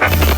Bye.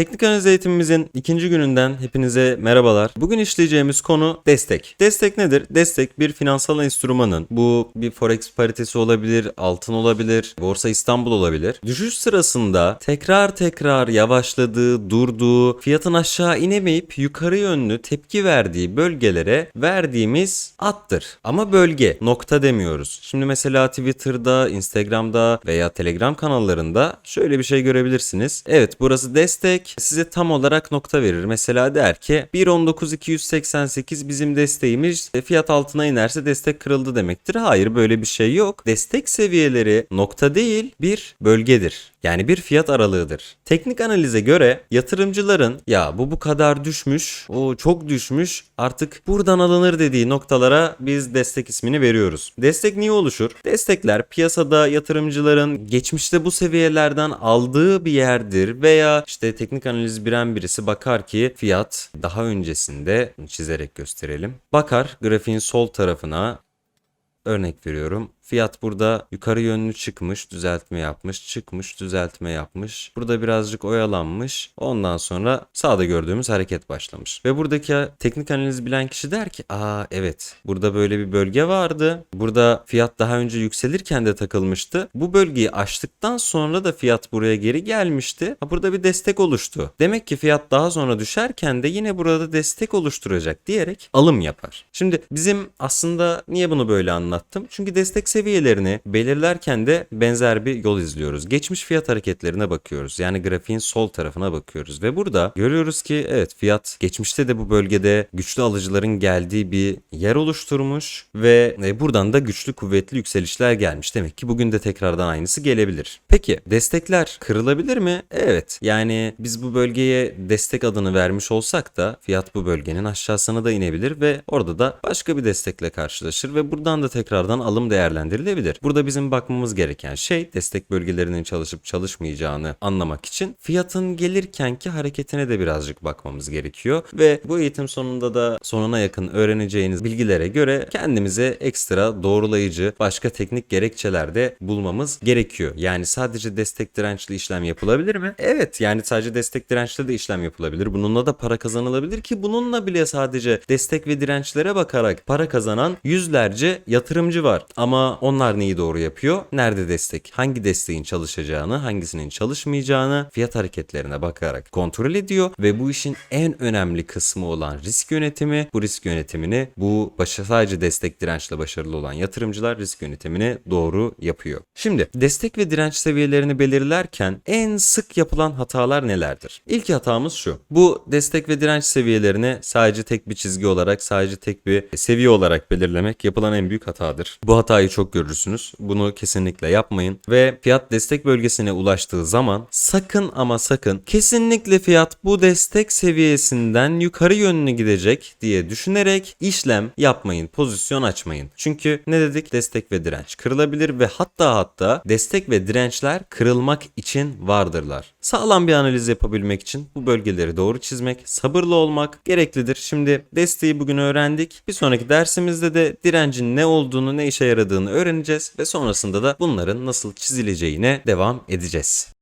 Teknik analiz eğitimimizin ikinci gününden hepinize merhabalar. Bugün işleyeceğimiz konu destek. Destek nedir? Destek bir finansal enstrümanın, bu bir forex paritesi olabilir, altın olabilir, borsa İstanbul olabilir. Düşüş sırasında tekrar tekrar yavaşladığı, durduğu, fiyatın aşağı inemeyip yukarı yönlü tepki verdiği bölgelere verdiğimiz attır. Ama bölge, nokta demiyoruz. Şimdi mesela Twitter'da, Instagram'da veya Telegram kanallarında şöyle bir şey görebilirsiniz. Evet burası destek size tam olarak nokta verir. Mesela der ki 1.19.288 bizim desteğimiz E, fiyat altına inerse destek kırıldı demektir. Hayır böyle bir şey yok. Destek seviyeleri nokta değil bir bölgedir. Yani bir fiyat aralığıdır. Teknik analize göre yatırımcıların ya bu bu kadar düşmüş, o çok düşmüş artık buradan alınır dediği noktalara biz destek ismini veriyoruz. Destek niye oluşur? Destekler piyasada yatırımcıların geçmişte bu seviyelerden aldığı bir yerdir veya işte teknik analiz bilen birisi bakar ki fiyat daha öncesinde çizerek gösterelim. Bakar grafiğin sol tarafına Örnek veriyorum. Fiyat burada yukarı yönlü çıkmış, düzeltme yapmış, çıkmış, düzeltme yapmış. Burada birazcık oyalanmış. Ondan sonra sağda gördüğümüz hareket başlamış. Ve buradaki teknik analiz bilen kişi der ki, "Aa evet, burada böyle bir bölge vardı. Burada fiyat daha önce yükselirken de takılmıştı. Bu bölgeyi aştıktan sonra da fiyat buraya geri gelmişti. Ha, burada bir destek oluştu. Demek ki fiyat daha sonra düşerken de yine burada destek oluşturacak diyerek alım yapar. Şimdi bizim aslında niye bunu böyle anlattım? Çünkü destek seviyelerini belirlerken de benzer bir yol izliyoruz. Geçmiş fiyat hareketlerine bakıyoruz. Yani grafiğin sol tarafına bakıyoruz ve burada görüyoruz ki evet fiyat geçmişte de bu bölgede güçlü alıcıların geldiği bir yer oluşturmuş ve e, buradan da güçlü kuvvetli yükselişler gelmiş. Demek ki bugün de tekrardan aynısı gelebilir. Peki destekler kırılabilir mi? Evet. Yani biz bu bölgeye destek adını vermiş olsak da fiyat bu bölgenin aşağısına da inebilir ve orada da başka bir destekle karşılaşır ve buradan da tekrardan alım değerlendirilebilir. Burada bizim bakmamız gereken şey destek bölgelerinin çalışıp çalışmayacağını anlamak için fiyatın gelirkenki hareketine de birazcık bakmamız gerekiyor ve bu eğitim sonunda da sonuna yakın öğreneceğiniz bilgilere göre kendimize ekstra doğrulayıcı başka teknik gerekçeler de bulmamız gerekiyor. Yani sadece destek dirençli işlem yapılabilir mi? Evet yani sadece destek dirençli de işlem yapılabilir. Bununla da para kazanılabilir ki bununla bile sadece destek ve dirençlere bakarak para kazanan yüzlerce yatırımcı var. Ama onlar neyi doğru yapıyor? Nerede destek? Hangi desteğin çalışacağını, hangisinin çalışmayacağını fiyat hareketlerine bakarak kontrol ediyor ve bu işin en önemli kısmı olan risk yönetimi, bu risk yönetimini bu başa sadece destek dirençle başarılı olan yatırımcılar risk yönetimini doğru yapıyor. Şimdi destek ve direnç seviyelerini belirlerken en sık yapılan hatalar nelerdir? İlk hatamız şu. Bu destek ve direnç seviyelerini sadece tek bir çizgi olarak, sadece tek bir seviye olarak belirlemek yapılan en büyük hatadır. Bu hatayı çok görürsünüz. Bunu kesinlikle yapmayın ve fiyat destek bölgesine ulaştığı zaman sakın ama sakın kesinlikle fiyat bu destek seviyesinden yukarı yönlü gidecek diye düşünerek işlem yapmayın, pozisyon açmayın. Çünkü ne dedik? Destek ve direnç kırılabilir ve hatta hatta destek ve dirençler kırılmak için vardırlar. Sağlam bir analiz yapabilmek için bu bölgeleri doğru çizmek, sabırlı olmak gereklidir. Şimdi desteği bugün öğrendik. Bir sonraki dersimizde de direncin ne olduğunu, ne işe yaradığını öğreneceğiz ve sonrasında da bunların nasıl çizileceğine devam edeceğiz.